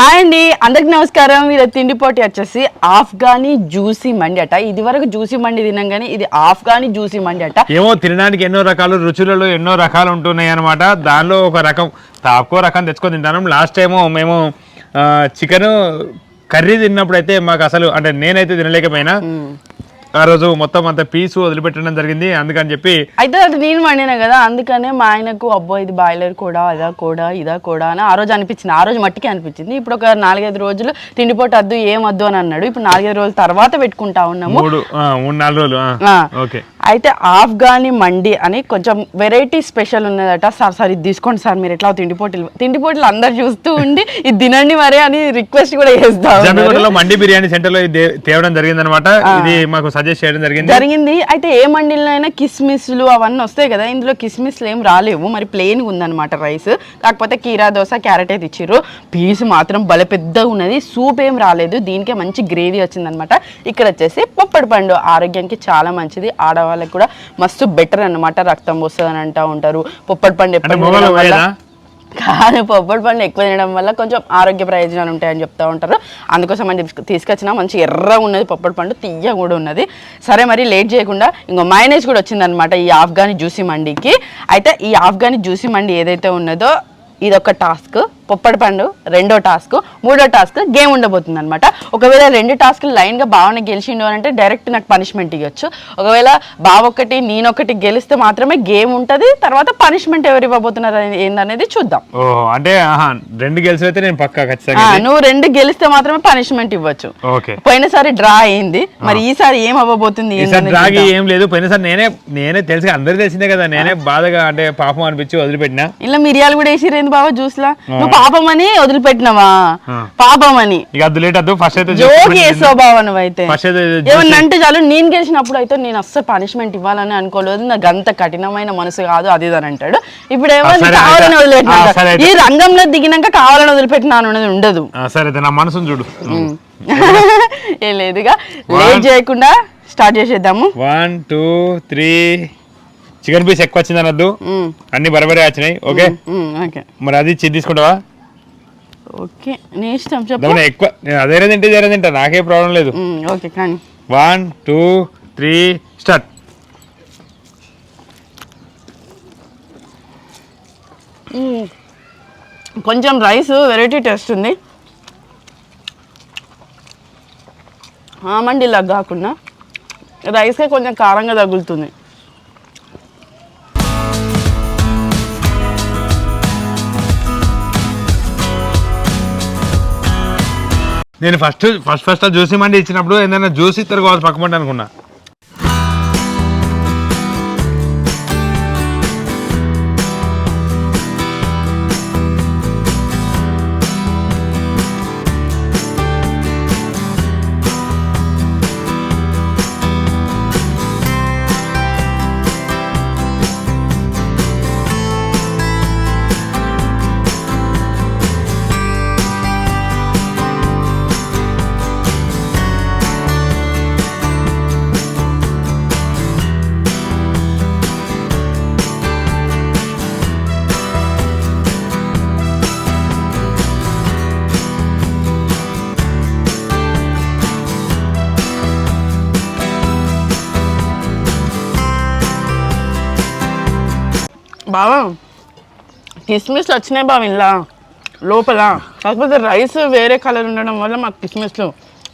Hi అండి అందరికి నమస్కారం. వీళ్ళ తిండి పోటీ వచ్చేసి ఆఫ్ఘనీ జ్యూసీ మండి అట. ఇది వరకు జ్యూసీ మండి తిన్నాం కానీ ఇది ఆఫ్ఘనీ జ్యూసీ మండి అట. ఏమో తినడానికి ఎన్నో రకాలు రుచులలో ఎన్నో రకాలు ఉంటున్నాయి అనమాట దానిలో ఒక రకం తక్కువ రకం తెచ్చుకొని తింటాను. లాస్ట్ టైము మేము చికెన్ కర్రీ తిన్నప్పుడు అయితే మాకు అసలు అంటే నేనైతే తినలేకపోయినా. ఆ రోజు మొత్తం అంత పీసు వదిలిపెట్టడం జరిగింది. అందుకని చెప్పి అయితే అది నేను వండినా కదా అందుకనే మా ఆయనకు అబ్బో ఇది బాయిలర్ కూడా అదా కూడా ఇదా కూడా అని ఆ రోజు అనిపించింది. ఆ రోజు మట్టికి అనిపించింది. ఇప్పుడు ఒక నాలుగైదు రోజులు తిండి పోటీ వద్దు ఏం వద్దు అని అన్నాడు. ఇప్పుడు నాలుగైదు రోజుల తర్వాత పెట్టుకుంటా ఉన్నాము. మూడు ఆ, మూడు నాలుగు రోజులు ఆ. ఓకే. అయితే ఆఫ్ఘనీ మండి అని కొంచెం వెరైటీ స్పెషల్ ఉన్నదట. సార్ సార్ ఇది తీసుకోండి సార్ మీరు ఎట్లా తిండి పోటీలు తిండి పోటీలు అందరు చూస్తూ ఉండి ఇది తినండి మరి అని రిక్వెస్ట్ కూడా చేస్తా ఉన్నారు. జమ్మిగుంటలో మండి బిర్యానీ సెంటర్లో ఇది తేవడం జరిగింది అనమాట ఇది మాకు సజెస్ట్ చేయడం జరిగింది. జరిగింది. అయితే ఏ మండిలో కిస్మిస్లు అవన్నీ వస్తాయి కదా ఇందులో కిస్మిస్లు ఏం రాలేవు. మరి ప్లెయిన్ ఉందన్నమాట రైస్ కాకపోతే కీరా దోశ క్యారెట్ అయితే ఇచ్చిర్రు. పీస్ మాత్రం భలే పెద్దగా ఉన్నది. సూప్ ఏం రాలేదు. దీనికే మంచి గ్రేవీ వచ్చిందనమాట ఇక్కడ వచ్చేసి పొప్పడి పండు ఆరోగ్యానికి చాలా మంచిది. ఆడవాళ్ళకి కూడా మస్తు బెటర్ అన్నమాట. రక్తం వస్తుంది అని అంటూ ఉంటారు. పొప్పడి పండు ఎప్పుడు కాదు పొప్పటి పండు ఎక్కువ తినడం వల్ల కొంచెం ఆరోగ్య ప్రయోజనాలు ఉంటాయని చెప్తూ ఉంటారు. అందుకోసం అని తీసుకొచ్చిన మంచి ఎర్రగా ఉన్నది పొప్పడి పండు తీయ కూడా ఉన్నది. సరే మరి లేట్ చేయకుండా ఇంకో మైనేజ్ కూడా వచ్చిందనమాట ఈ ఆఫ్ఘాని జ్యూసీ మండికి. అయితే ఈ ఆఫ్ఘాని జ్యూసీ మండి ఏదైతే ఉన్నదో ఇది ఒక టాస్క్. పొప్పడి పండు రెండో టాస్క్. మూడో టాస్క్ గేమ్ ఉండబోతుంది అనమాట ఒకవేళ రెండు టాస్క్లు లైన్గా బావని గెలిచిండు అని అంటే డైరెక్ట్ నాకు పనిష్మెంట్ ఇవ్వచ్చు ఒకవేళ బావ ఒకటి నేనొకటి గెలిస్తే మాత్రమే గేమ్ ఉంటుంది తర్వాత పనిష్మెంట్ ఎవరు ఇవ్వబోతున్నారు అనేది ఏందనేది చూద్దాం. ఓ అంటే ఆహా, రెండు గెలిచి అయితే నేను పక్కా ఖచ్చితంగా. నువ్వు రెండు గెలిస్తే మాత్రమే పనిష్మెంట్ ఇవ్వచ్చు. ఓకే. పోయినసారి డ్రా అయింది. మరి ఈసారి ఏం అవ్వబోతుంది ఈసారి ఏందనేది డ్రాగి చూద్దాం. ఏం లేదు. పోయినసారి నేనే నేనే తెలిసి అందరు తెలిసిందే కదా నేనే బాధగా అంటే పాపం అనిపించి వదిలిపెట్టినా. ఇలా మిరియాలు కూడా వేసిరేంది బాబా జ్యూస్ లా? నువ్వు పాపం అని వదిలిపెట్టినవా. పాపం అని బావ నువ్వైతే. ఏమన్నా అంటే చాలు నేను గెలిచినప్పుడు అయితే నేను అస్సలు పనిష్మెంట్ ఇవ్వాలని అనుకోలేదు. నాకు అంత కఠినమైన మనసు కాదు అది అని అంటాడు. ఇప్పుడు ఏమో కావాలని వదిలిపెట్టినా. ఈ రంగంలో దిగినాక కావాలని వదిలిపెట్టినాను అనేది ఉండదు. సరే నా మనసును చూడు. ఏం లేదుగా లేట్ చేయకుండా స్టార్ట్ చేసేద్దాము. One two three chicken piece ఎక్కువ వచ్చింది అనొద్దు. అన్ని బరబరే వచ్చినాయి. ఓకే మరి అది తీసుకుంటావా? ఓకే నీ ఇష్టం చెప్పు. దమ్మున ఎక్కువ నేను అదే తింటే జరే తింటా నాకే ప్రాబ్లం లేదు. ఓకే కానీ. One two three start. కొంచెం రైస్ వెరైటీ టేస్ట్ ఉంది. ఆమండి ఇలా కాకుండా రైస్కే కొంచెం కారంగా తగులుతుంది. నేను first first first juicy mandi ఇచ్చినప్పుడు ఏదైనా జ్యూస్ ఇస్తారు కావాలి పక్కమంటే అనుకున్నా. బావా? కిస్మిస్లు వచ్చినాయి బావ ఇలా లోపల. కాకపోతే రైస్ వేరే కలర్ ఉండడం వల్ల మాకు కిస్మిస్లు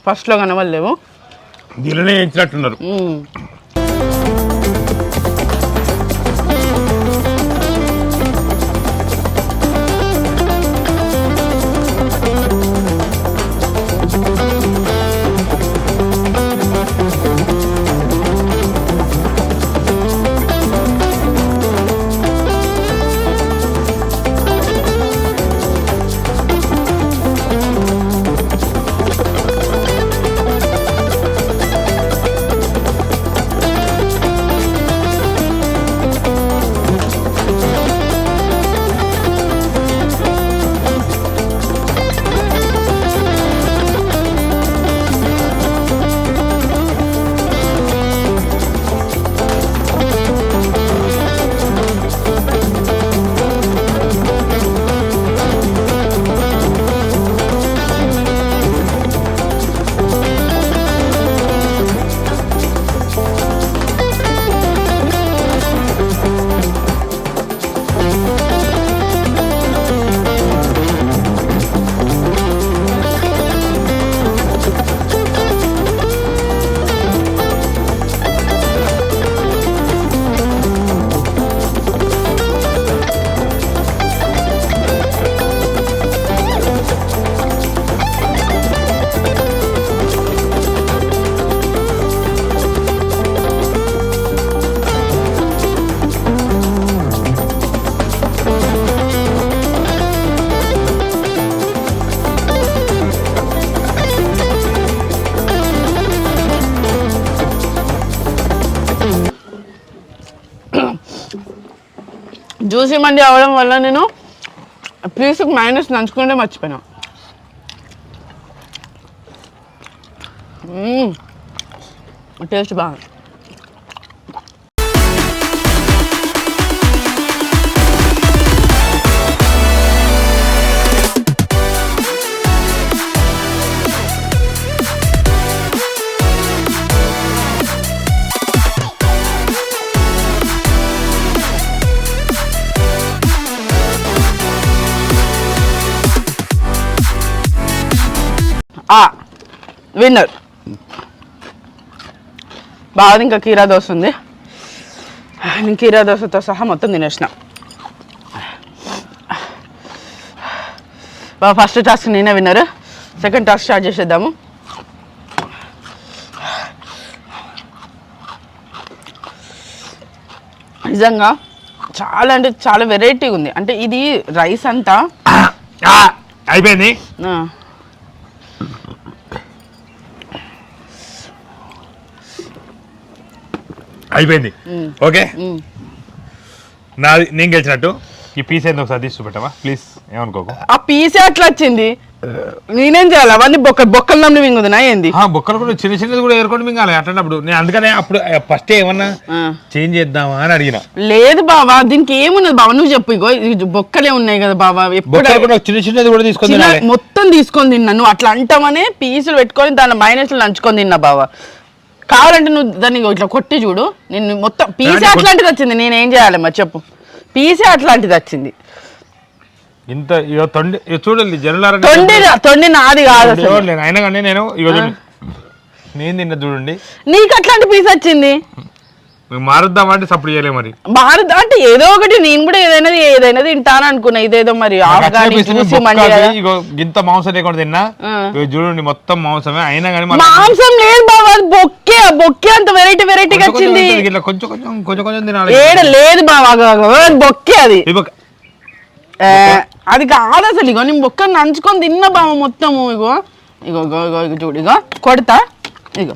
ఫస్ట్లో కనవలేవు దీనిలోనే ఇచ్చినట్టున్నారు జ్యూసీ మండి అవ్వడం వల్ల నేను ప్లీజ్ మైనస్ నంచుకుంటే మర్చిపోయినా. టేస్ట్ బాగుంది. విన్నర్. బాగా ఇంకా కీరా దోశ ఉంది. నేను కీరా దోశతో సహా మొత్తం తినేసిన. బాగా ఫస్ట్ టాస్క్ నేనే విన్నర్. సెకండ్ టాస్క్ స్టార్ట్ చేసేద్దాము. నిజంగా చాలా అంటే చాలా వెరైటీ ఉంది. అంటే ఇది రైస్ అంతా. అయిపోయింది. అయిపోయింది. ఓకే? నాది నేను గెలిచినట్టు. ఈ పీస్ ఏంది ఒకసారి తీసి చూపెట్టవా? ప్లీజ్ ఏమనుకోకు. ఆ పీసే అట్లా వచ్చింది? నేనేం చేయాలి? అవన్నీ బొక్క బొక్కలు నమ్మి మింగుదునా ఏంది? ఆ, బొక్కలు కూడా చిన్న చిన్నది కూడా ఏరుకొని మింగాలి. అట్లన్నప్పుడు నేను అందుకనే అప్పుడు ఫస్ట్ ఏమన్నా. చేంజ్ చేద్దామా అని అడిగిన. లేదు బావా దీనికి ఏమున్నది బావా? నువ్వు చెప్పు ఇగో బొక్కలే ఉన్నాయి కదా బావా. ఎప్పుడు చిన్న చిన్నది కూడా తీసుకొని మొత్తం తీసుకొని తిన్నా. నువ్వు అట్లా అంటామనే పీసులు పెట్టుకొని దాని మైనస్లు నంచుకొని తిన్నా బావా. కావాలంటే నువ్వు దాన్ని ఇట్లా కొట్టి చూడు. నేను మొత్తం పీసే అట్లాంటిది వచ్చింది నేను ఏం చేయాలి మరి చెప్పు. పీసే అట్లాంటిది వచ్చింది. ఇంత ఇగో తొండి చూడండి జనలారా తొండి తొండి నాది కాదు అసలు. అయినా కానీ నేను చూడండి. నేను తిన్న చూడండి. నీకు అట్లాంటి పీస్ వచ్చింది? మేము మారుద్దామంటే సప్పుడు చేయలే మరి. భారత్ అంటే ఏదో ఒకటి నేను కూడా ఏదైనా ఏదైనా తింటాను అనుకున్నా ఇదేదో మరి నాకు ఆఫ్ఘనీ మండి కదా. ఇగో గింత మాంసం లేకుండా తిన్నా. ఇగో చూడండి మొత్తం మాంసమే. అయినా కానీ మాంసం లేదు అది బొక్కే బొక్కే అంత వెరైటీ వెరైటీగా వచ్చింది. ఇట్లా కొంచెం కొంచెం కొంచెం కొంచెం తినాలి. ఏడ లేదు అది బొక్కే అది. అది కాదు అసలు ఇగో నేను బొక్క నంచుకొని తిన్నా బావ మొత్తము ఇగో. ఇగో ఇగో ఇగో ఇగో చూడు ఇగో కొడతా. ఇగో.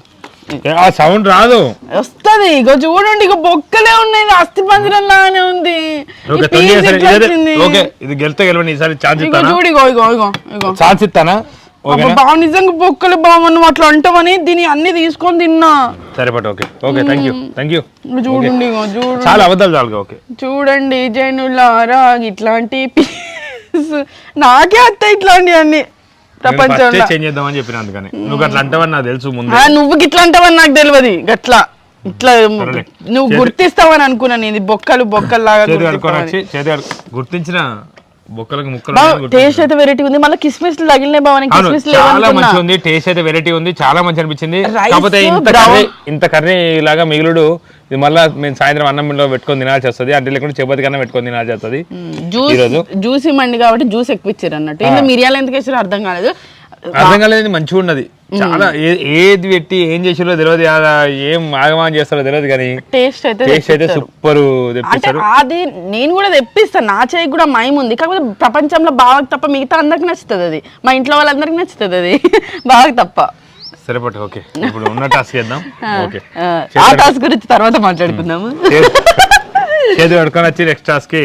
ఆ సౌండ్ రాదు. వస్తది ఇగో చూడండి ఇగో బొక్కలే ఉన్నాయి అస్థి పంజరం లాగానే ఉంది. ఓకే ఇదే- గెలితే గెలవని ఈసారి ఛాన్స్ ఇస్తానా? చూడు ఇగో ఇగో ఇగో ఇగో. ఛాన్స్ ఇస్తానా? బావ నిజంగా బొక్కలు బావ నువ్వు అట్లా అంటావని దీని అన్ని తీసుకొని తిన్నా. సరే పట్టు okay. Okay thank you thank you చూడండి ఇగో చూడు. చాలా అబద్ధాలు చాలు ఓకే. చూడండి జనులారా ఇట్లాంటి నాకే వస్తాయి ఇట్లాంటి అన్ని ప్రపంచంలో. చేంజ్ చేద్దామని చెప్పిన అందుకని. నువ్వు అట్లా అంటావని నాకు తెలుసు ముందు. నువ్వు ఇట్లా అంటావని నాకు తెలియదు గట్లా. ఇట్లా. నువ్వు గుర్తిస్తావని అనుకున్నాను ఇది బొక్కలు బొక్కలు లాగా గుర్తించిన బొక్కలకు ముక్కలు. టేస్ట్ అయితే వెరైటీ ఉంది. మళ్ళీ కిస్మిస్ తగిలినాయి బావ నేను అవును కిస్మిస్ చాలా మంచిగా ఉంది. టేస్ట్ అయితే వెరైటీ ఉంది. చాలా మంచి అనిపించింది. కాకపోతే ఇంత. కర్రీ ఇంత కర్రీ లాగా మిగులుడు ఇది మళ్ళీ మేము సాయంత్రం అన్నంలో పెట్టుకొని తినాల్సి వస్తుంది. అంటే లేకుండా చపాతి కన్నా పెట్టుకొని తినాల్సి వస్తుంది. జ్యూస్? జ్యూస్ ఇవ్వండి కాబట్టి జ్యూస్ ఎక్కువ ఇచ్చారు అన్నట్టు. ఇందులో మిరియాలు ఎందుకు వేసారో అర్థం కాలేదు. అర్థం కాలేదు మంచిగా ఉన్నది. చాలా ఏది పెట్టి ఏం చేసిరో తెలియదు ఏం ఆగమానం చేస్తారో తెలియదు కానీ టేస్ట్ అయితే టేస్ట్ అయితే. సూపర్ తెప్పిస్తారు అది నేను కూడా తెప్పిస్తాను. నా చేయి కూడా మైమ్ ఉంది. కాకపోతే ప్రపంచంలో బావకు తప్ప మిగతా అందరికి నచ్చుతుంది అది. మా ఇంట్లో వాళ్ళందరికి నచ్చుతుంది అది. బావకు తప్ప. సరిపట్టు ఓకే. ఇప్పుడు ఉన్న టాస్క్ చేద్దాం. ఓకే. ఆ, టాస్క్ గురించి తర్వాత మాట్లాడుకుందాము. చేతి కడుకొని వచ్చి నెక్స్ట్ టాస్క్కి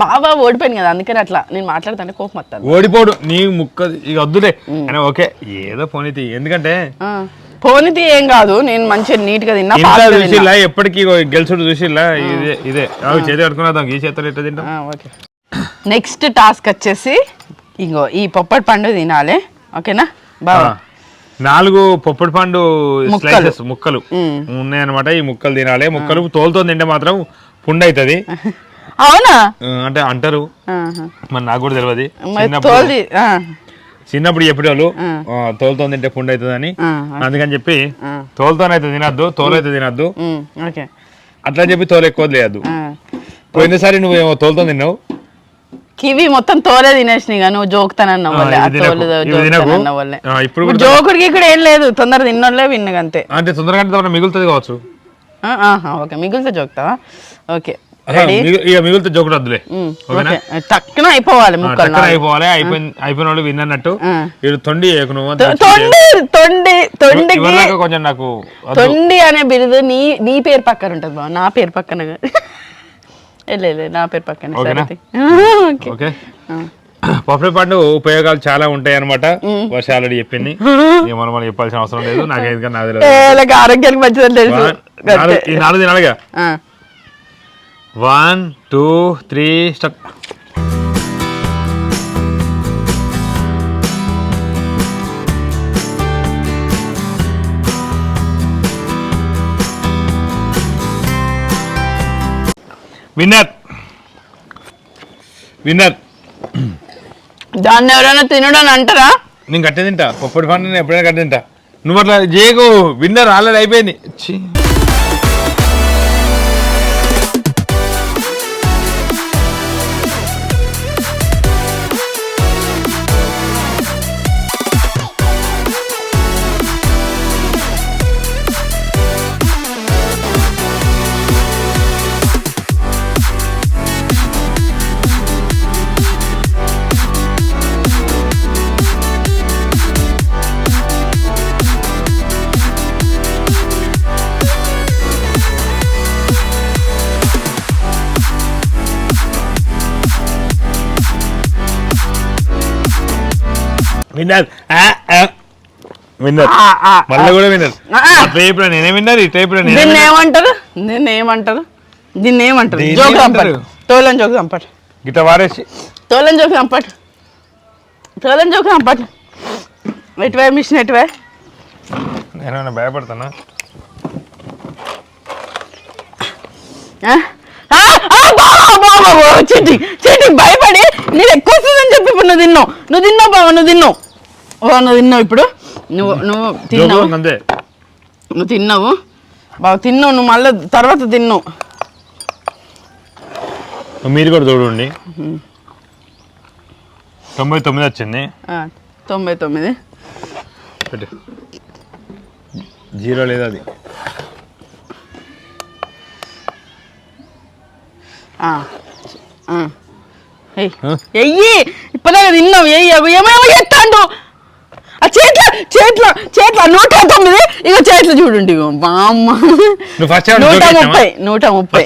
బాబా ఓడిపోయింది కదా అందుకని అట్లా. నేను మాట్లాడుతానే కోపం వస్తాను ఓడిపోడు నీ ముక్క ఇక వద్దులే. అయినా ఓకే ఏదో పోనీతి. ఎందుకంటే పోనీతి ఏం కాదు నేను మంచిగా నీట్గా తిన్నా ఇంత తిన్నా. చూసిల్లా ఎప్పటికీ గెలుచుడు చూసిల్లా? ఇదే ఇదే. చేతి కడుకున్నాం ఈ చేతులు ఎట్లా తింటాం? ఓకే. నెక్స్ట్ టాస్క్ వచ్చేసి ఇంకో ఈ పొప్పటి పండు తినాలి. ఓకేనా? బాబా ఆ, నాలుగు పొప్పటి పండు ముక్కలు. స్లైసెస్ ముక్కలు. ఉన్నాయన్నమాట ఈ ముక్కలు తినాలి. ముక్కలు తోలుతో తింటే మాత్రం పుండు అవుతుంది అవునా? అంటే అంటారు. మరి నాకు కూడా తెలియదు చిన్నప్పుడు చెప్పేవాళ్ళు తోలుతో తింటే పుండు అవుతుందని. ఆ, అందుకని చెప్పి. తోలుతోనైతే తినద్దు తోలైతే తినద్దు. అట్లా అని చెప్పి తోలు ఎక్కువ లేదు. పోయినసారి నువ్వేమో తోలుతో తిన్నావు? కివి మొత్తం తోలే కానీ నువ్వు జోకుతానన్న ఇప్పుడు ఇప్పుడు కూడా జోకుడికి ఇక్కడ ఏం లేదు తొందర తిన్నోళ్ళే విన్నగంతే. అంటే తొందరగా మిగులుతుంది కావచ్చు. ఓకే మిగిలితే జోకుతావా? ఓకే. ఇక మిగులుతుంది జోకుడు వద్దులే టక్కున అయిపోవాలి టక్కన అయిపోవాలి అయిపోయిన అయిపోయిన వాళ్ళు విన్నట్టు. వీడు తొండి తొండి తొండి ఇవరిదాకా కొంచెం నాకు. తొండి అనే బిరుదు నీ నీ పేరు పక్కన ఉంటుంది బావ నా పేరు పక్కన నా పేరు పక్కనే ఓకే. పప్పుల పండు ఉపయోగాలు చాలా ఉంటాయి అనమాట వర్ష ఆల్రెడీ చెప్పింది. ఇక మనం చెప్పాల్సిన అవసరం లేదు నాకు ఆరోగ్యానికి మంచిదని తెలుసు. నాలుగు- ఈ నాలుగు తినాలిగా. ఆ. One two three start winner. Winner. దాన్ని ఎవరైనా తినడం అంటారా? నేను కట్టే తింటా. పొప్పటి పండు నేను ఎప్పుడైనా కట్టే తింటా. నువ్వు అట్లా చేయకు. విన్నర్ ఆల్రెడీ అయిపోయింది. విన్నర్. విన్నర్. మళ్ళీ కూడా విన్నర్. ఇప్పుడు నేనే విన్నర్? ఇట్లా ఇప్పుడు నేనే దీన్ని. ఏమంటారు? దీన్ని ఏమంటారు? దీన్ని ఏమంటారు? జోక్? చంపట్ తోలని జోక్ చంపట్ గిట్ల వారేసి తోలని జోక్ చంపట్ తోలని జోక్ చంపట్ ఎటువై మిషన్ ఎటువై? నేనేమైనా భయపడతానా? చీటి చీటి భయపడి నేను ఎక్కువ వస్తుందని చెప్పి ఇప్పుడు నువ్వు తిన్నావు. నువ్వు తిన్నావు బావ నువ్వు తిన్నావు. ఓ నువ్వు తిన్నావు ఇప్పుడు నువ్వు నువ్వు తిన్నావు నువ్వు తిన్నావు బావ తిన్నావు నువ్వు మళ్ళీ తర్వాత తిన్నావు మీరు కూడా చూడండి తొంభై తొమ్మిది వచ్చింది తొంభై తొమ్మిది జీరో లేదు అది? ఎయ్యి ఇప్పటిదాకా తిన్నావు ఎయ్యి ఏమేమో ఆ చేట్ల చేట్ల చేట్ల నూట తొమ్మిది ఇక చేట్ల చూడండి బామ్మ నూట ముప్పై నూట ముప్పై.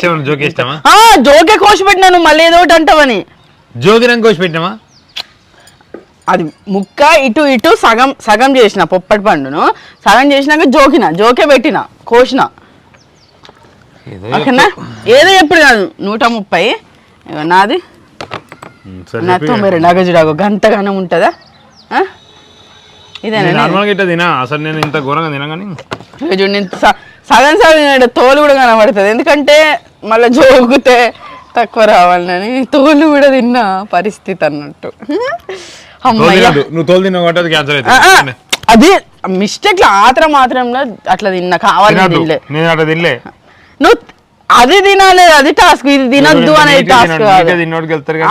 జోక్ కోసి పెట్టినాను మళ్ళీ ఏదో ఒకటి అంటావని. జోకిరంగా కోసి పెట్టినావా అది ముక్క ఇటు ఇటు సగం సగం చేసిన పొప్పటి పండును. సగం చేసినాక జోకిన జోకే పెట్టిన కోసిన. ఏదో ఓకేనా? ఏదో ఎప్పుడు కాదు నూట ముప్పై. నాది. నా. తొంభై రెండు గంట గానం ఉంటుందా? నార్మల్గా ఇట్లా తినా. అసలు నేను ఇంత ఘోరంగా తినా కానీ. చూడు నేను సగం సగం తోలు కూడా కనబడుతుంది. ఎందుకంటే మళ్ళీ జోగితే తక్కువ రావాలని తోలు కూడా తిన్న పరిస్థితి అన్నట్టు. తోలు అమ్మయ్య. తినద్దు. నువ్వు తోలు తిన్నావు కాబట్టి అది క్యాన్సర్ మిస్టేక్ ఆత్రం మాత్రంలో అట్లా తిన్నా. తినద్దు. తినలే. నేను అట్లా తినలే. నువ్వు అది తినాలి అది టాస్క్ ఇది తినద్దు అనేది టాస్క్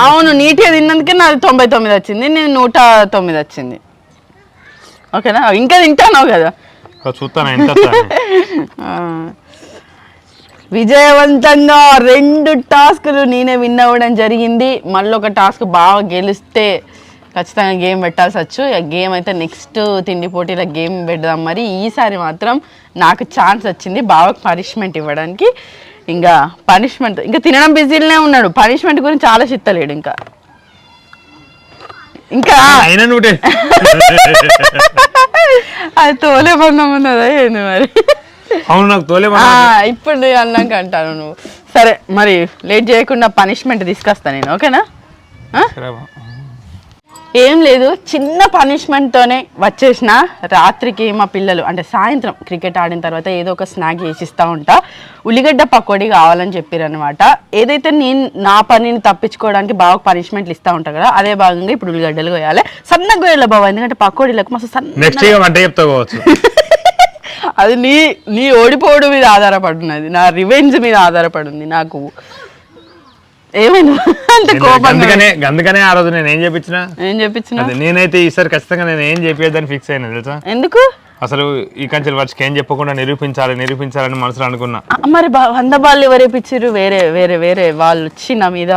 అవును నీట్గా తిన్నందుకే నాది తొంభై తొమ్మిది వచ్చింది. నేను నూట తొమ్మిది వచ్చింది. ఓకేనా? ఇంకా తింటాను కదా. చూస్తాను. విజయవంతంగా రెండు టాస్కులు నేనే విన్ అవ్వడం జరిగింది. మళ్ళీ ఒక టాస్క్ బాగా గెలిస్తే ఖచ్చితంగా గేమ్ పెట్టాల్సి వచ్చు గేమ్ అయితే నెక్స్ట్ తిండి పోటీల గేమ్ పెడదాం మరి. ఈసారి మాత్రం నాకు ఛాన్స్ వచ్చింది బాగా పనిష్మెంట్ ఇవ్వడానికి. ఇంకా పనిష్మెంట్ ఇంకా తినడం బిజీలోనే ఉన్నాడు. పనిష్మెంట్ గురించి ఆలోచిస్తలేడు ఇంకా. ఇంకా? అయినా నువ్వుటే అది తోలే బంధం ఉన్నదా ఏంది మరి? అవును నాకు తోలే ఇప్పుడు నేను అన్నాక అంటాను నువ్వు. సరే మరి లేట్ చేయకుండా పనిష్మెంట్ తీసుకొస్తా నేను ఓకేనా? ఏం లేదు చిన్న పనిష్మెంట్తోనే వచ్చేసిన రాత్రికి మా పిల్లలు అంటే సాయంత్రం క్రికెట్ ఆడిన తర్వాత ఏదో ఒక స్నాక్ చేసిస్తూ ఉంటా. ఉల్లిగడ్డ పకోడీ కావాలని చెప్పారనమాట ఏదైతే నేను నా పనిని తప్పించుకోవడానికి బాగా పనిష్మెంట్లు ఇస్తూ ఉంటా కదా అదే భాగంగా ఇప్పుడు ఉల్లిగడ్డలు కోయాలి. సన్నగా కోయాలి బాబా ఎందుకంటే పకోడీలకు మస్తు సన్న అది నీ నీ ఓడిపోవడం మీద ఆధారపడున్నది నా రివెంజ్ మీద ఆధారపడింది నాకు. ఏమైంది అంత కోపం అందుకనే అందుకనే ఆ రోజు నేను ఏం చెప్పించిన ఏం చెప్పించిన అదే నేనైతే ఈసారి ఖచ్చితంగా నేను ఏం చెప్పేదని ఫిక్స్ అయినా తెలుసా? ఎందుకు? అసలు ఈ కంచెల వర్షకి ఏం చెప్పకుండా నిరూపించాలి నిరూపించాలని మనసులో అనుకున్నా. ఆ, మరి బా వంద బాళ్ళు ఎవరేపిచ్చిర్రు వేరే వేరే వేరే వాళ్ళు వచ్చి నా మీద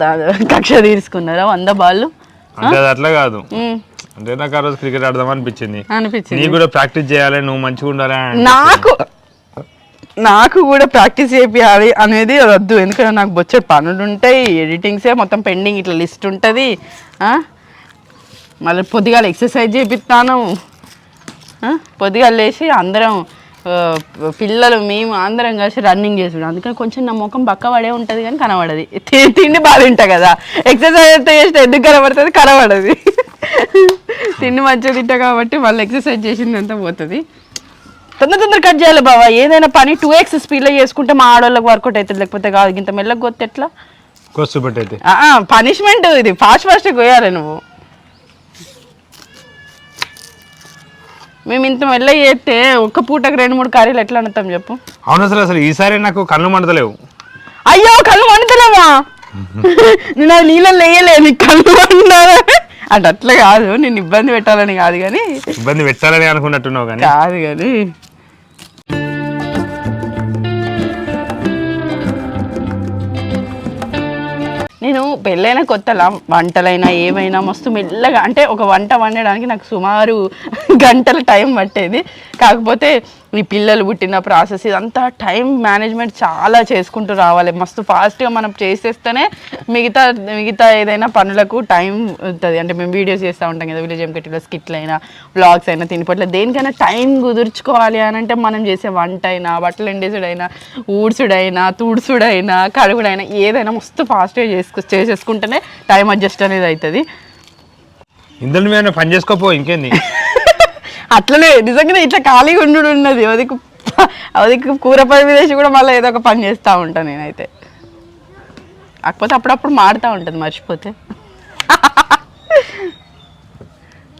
దా- కక్ష తీర్చుకున్నారా వంద బాళ్ళు? అంటే అది అట్లా కాదు. ఉమ్, అంటే నాకు ఆ రోజు క్రికెట్ ఆడదాం అనిపించింది. అనిపించింది. నీకు కూడా ప్రాక్టీస్ చేయాలి నువ్వు మంచిగా ఉండాలి అని నాకు నాకు కూడా ప్రాక్టీస్ చేయాలి అనేది వద్దు ఎందుకంటే నాకు బొచ్చే పనులు ఉంటాయి ఎడిటింగ్సే మొత్తం పెండింగ్ ఇట్లా లిస్ట్ ఉంటుంది. మళ్ళీ పొద్దుగాల ఎక్సర్సైజ్ చేపిస్తాను పొద్దుగాల లేచి అందరం పిల్లలు మేము అందరం కలిసి రన్నింగ్ చేసుడు అందుకని కొంచెం నా ముఖం బక్క పడే ఉంటుంది కానీ కనబడది. తి- తిండి బాగా తింటా కదా. ఎక్సర్సైజ్ అయితే చేస్తే ఎందుకు కనబడుతుంది? కనబడది. తిండి మంచిగా తింటా కాబట్టి మళ్ళీ ఎక్సర్సైజ్ చేసిందంతా పోతుంది. తొందర తొందర కట్ చేయాలి బాబా ఏదైనా పని టూ ఎక్స్ స్పీడ్లో చేసుకుంటే మా ఆడవాళ్ళకి వర్కౌట్ అవుతుంది. లేకపోతే కాదు ఇంత మెల్లగా కొత్త ఎట్లా? కొస్తు పెట్టయితే పనిష్మెంట్ ఇది. ఫాస్ట్ ఫాస్ట్ కోయాలి నువ్వు. మేము ఇంత మెల్ల చేస్తే ఒక్క పూటకు రెండు మూడు కర్రీలు ఎట్లా అనుతాం చెప్పు? అవును అసలు అసలు ఈసారి నాకు కళ్ళు మండతలేవు. అయ్యో కళ్ళు వండుతలేమా నేను అది నీళ్ళలో వేయలే నీకు కళ్ళు వండాలి అంటే అట్లా కాదు. నేను ఇబ్బంది పెట్టాలని కాదు కానీ. ఇబ్బంది పెట్టాలని అనుకున్నట్టున్నావు కానీ. కాదు కానీ. నేను పెళ్ళైన కొత్తలా వంటలైనా ఏమైనా మస్తు మెల్లగా అంటే ఒక వంట వండడానికి నాకు సుమారు గంటల టైం పట్టేది. కాకపోతే ఈ పిల్లలు పుట్టిన ప్రాసెస్ ఇదంతా టైం మేనేజ్మెంట్ చాలా చేసుకుంటూ రావాలి. మస్తు ఫాస్ట్గా మనం చేసేస్తేనే మిగతా మిగతా ఏదైనా పనులకు టైం ఉంటుంది. అంటే మేము వీడియోస్ చేస్తూ ఉంటాం కదా విలేజ్ ఎంకెట్లో స్కిట్లు అయినా బ్లాగ్స్ అయినా తినిపట్ల దేనికైనా టైం కుదుర్చుకోవాలి అని అంటే మనం చేసే వంట అయినా బట్టలు ఎండేసుడైనా ఊడ్చుడైనా తుడుచుడైనా కడుగుడైనా ఏదైనా మస్తు ఫాస్ట్గా చేసుకు చేసేసుకుంటేనే టైం అడ్జస్ట్ అనేది అవుతుంది ఇందులో మీద పని చేసుకోపో ఇంకేంది? అట్లనే నిజంగానే ఇట్లా ఖాళీగా ఉండు ఉన్నది. అదికు అదికు కూర పని మీద కూడా మళ్ళీ ఏదో ఒక పని చేస్తూ ఉంటాను నేనైతే. కాకపోతే అప్పుడప్పుడు మాడుతూ ఉంటుంది మర్చిపోతే.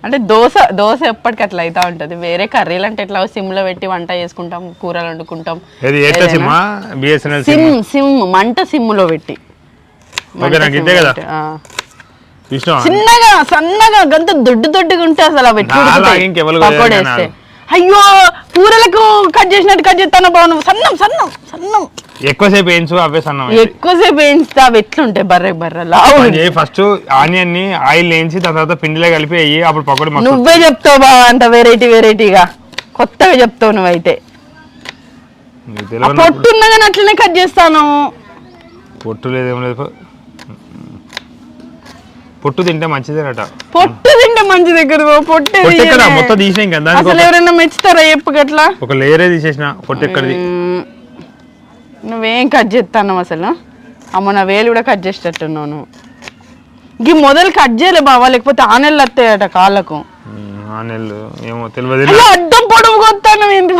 అంటే దోశ దోశ ఎప్పటికి అట్లా అవుతూ ఉంటుంది. వేరే కర్రీలు అంటే ఎట్లా సిమ్లో పెట్టి వంట చేసుకుంటాం కూరలు వండుకుంటాం సిమ్ సిమ్? మంట సిమ్లో పెట్టి. చిన్నగా సన్నగా గంత దొడ్డు దొడ్డుగా ఉంటే అసలు అవి ఎట్లా నాలా ఉడుకుతాయి? ఇంకెవరు పకోడీ వేయరు వేస్తే. నాన్న. అయ్యో కూరలకు కట్ చేసినట్టు కట్ చేస్తాను బాను సన్నం సన్నం సన్నం. ఎక్కువసేపు వేయించు అవే సన్నం ఎక్కువసేపు వేయించుతా అవి ఎట్లుంటాయి? బర్రె బర్రె ఫస్ట్ ఆనియన్ని ఆయిల్ వేయించి దాని తర్వాత పిండిలో కలిపి వేయి. అప్పుడు పకోడీ నువ్వే చెప్తావు బావ అంత వెరైటీ వెరైటీగా కొత్తగా చెప్తావు నువ్వైతే. నీకు ఆ తెలియదు పొట్టు ఉన్నగాని అట్లనే కట్ చేస్తాను. పొట్టు లేదు లేదు. పొట్టు తింటే మంచిదేనట. పొట్టు తింటే మంచి దగ్గర పొట్టు పొట్టు ఎక్కడ? మొత్తం తీసినాం కదా దానికి అసలు ఎవరైనా మెచ్చుతారా చెప్పు గట్లా? ఒక లేయరే తీసేసిన పొట్టు ఎక్కడిది. నువ్వేం కట్ చేస్తాను అసలు? అమ్మ నా వేలు కూడా కట్ చేసేటట్టున్నావు నువ్వు. ఈ మొదలు కట్ చేయలే బావా లేకపోతే ఆనెళ్ళు వస్తాయట కాళ్ళకు. ఆ నెలలు ఏమో తెలియదు. అయ్యో అడ్డం పొడవు కొత్తాను ఏంటి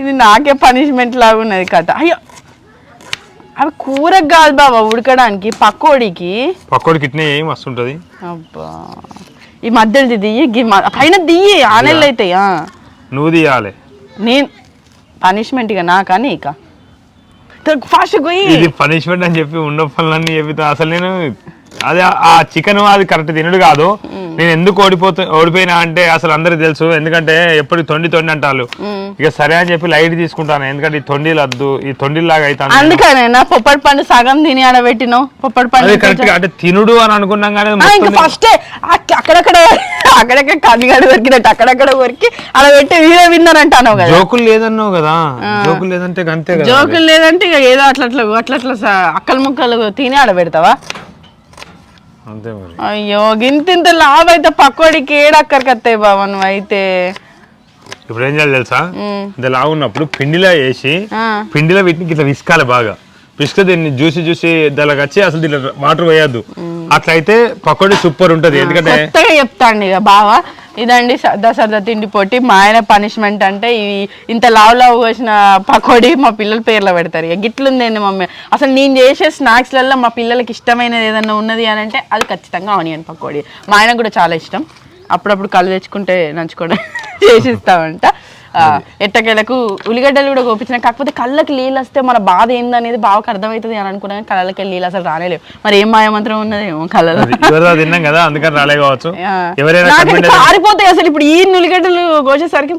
ఇది నాకే పనిష్మెంట్ లాగా ఉన్నది కథ. అయ్యో అవి కూరకు కాదు బాబా ఉడకడానికి పకోడీకి. పకోడి కిట్నే వస్తుంటది? అబ్బా. ఈ మధ్యలో దియ్యి పైన దియ్యి ఆనెళ్ళు అవుతాయి. నువ్వు తీయాలి నేను పనిష్మెంట్ ఇక నాకా నీకా? ఫాస్ట్ పోయి ఇది పనిష్మెంట్ అని చెప్పి ఉన్న పనులన్నీ చెప్తా అసలు నేను అదే ఆ- చికెన్ అది కరెక్ట్ తినడు కాదు. నేను ఎందుకు ఓడిపోతా ఓడిపోయినా అంటే అసలు అందరికి తెలుసు. ఎందుకంటే ఎప్పుడు తొండి తొండి అంటారు. ఇక సరే అని చెప్పి లైట్ తీసుకుంటాను. ఎందుకంటే ఈ తొండిలు వద్దు ఈ తొండిలాగా అవుతాను అందుకనే నా పొప్పటి పండు సగం తిని ఆడబెట్టినావు పొప్పటి పండు కరెక్ట్ అంటే తినుడు అని అనుకున్నాం కానీ ఫస్టే అక్కడక్కడ అక్కడక్కడ కన్నిగడ దొరికినట్టు అక్కడక్కడ కొరికి అలా పెట్టి వీరే విన్నారంటాను కదా. జోకులు లేదన్నావు కదా. జోకులు లేదంటే అంతే జోకులు లేదంటే ఇక ఏదో అట్లా అట్లా అట్లా అట్లా అక్కల ముక్కలు తిని ఆడబెడతావా? అంతే మరి. అయ్యో గింతింత లాభ అయితే పకోడికి ఏడక్కడికి వస్తాయి బాబా నువ్వు అయితే ఇప్పుడు ఏం చేయాలి తెలుసా. ఇంత లావు ఉన్నప్పుడు పిండిలో వేసి. పిండిలో వీటిని ఇట్లా విసుకాలి బాగా. పిసికితే దీన్ని జ్యూసి జ్యూసి దానికి వచ్చి అసలు దీంట్లో వాటర్ వేయద్దు అట్లా అయితే పకోడీ సూపర్ ఉంటది. ఎందుకంటే చెప్తాండి బావా. ఇదండి సరదా సరదా తిండి పోటీ. మా ఆయన పనిష్మెంట్ అంటే ఇవి ఇంత లావు లావు వచ్చిన పకోడీ మా పిల్లల పేర్లో పెడతారు. ఇక గిట్లుందండి మమ్మీ. అసలు నేను చేసే స్నాక్స్లలో మా పిల్లలకి ఇష్టమైనది ఏదన్నా ఉన్నది అని అంటే అది ఖచ్చితంగా ఆనియన్ పకోడీ. మా ఆయన కూడా చాలా ఇష్టం. అప్పుడప్పుడు కళ్ళు తెచ్చుకుంటే నంచుకోవడం చేసిస్తామంట. ఎట్టకేలకు ఉల్లిగడ్డలు కూడా కోపించిన. కాకపోతే కళ్ళకి నీళ్ళు వస్తే మన బాధ ఏందనేది బాగా అర్థమవుతుంది అని అనుకున్నాను కళ్ళకి నీళ్ళు అసలు రానేలేవు. మరి ఏం మాయమంత్రం ఉన్నది? ఏమో కళ్ళలో. ఎవరిదో తిన్నాం కదా అందుకని రాలే కావచ్చు. కారిపోతాయి అసలు. ఇప్పుడు ఈ నులిగడ్డలు కోసేసరికి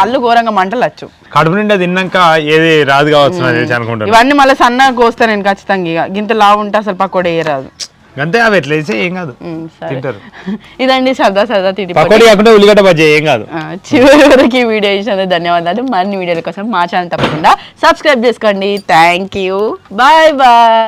కళ్ళు ఘోరంగా మంటలు వచ్చు కడుపు నిండా తిన్నాక ఏది రాదు కావచ్చు ఇవన్నీ మళ్ళీ సన్నగా కోస్తా నేను ఖచ్చితంగా ఇక. గింత లావు ఉంటే అసలు పకోడీ రాదు. అంతే అవి ఎట్లా వేస్తే ఏం కాదు. తింటారు. ఇదండి సరదా సరదా తిండి పకోడీ కాకుండా ఉల్లిగడ్డ బజ్జీ ఏం కాదు. చివరి వరకు ఈ వీడియో ఇచ్చినందుకు ధన్యవాదాలు. మరిన్ని వీడియోల కోసం మా ఛానల్ తప్పకుండా సబ్స్క్రైబ్ చేసుకోండి. Thank you bye bye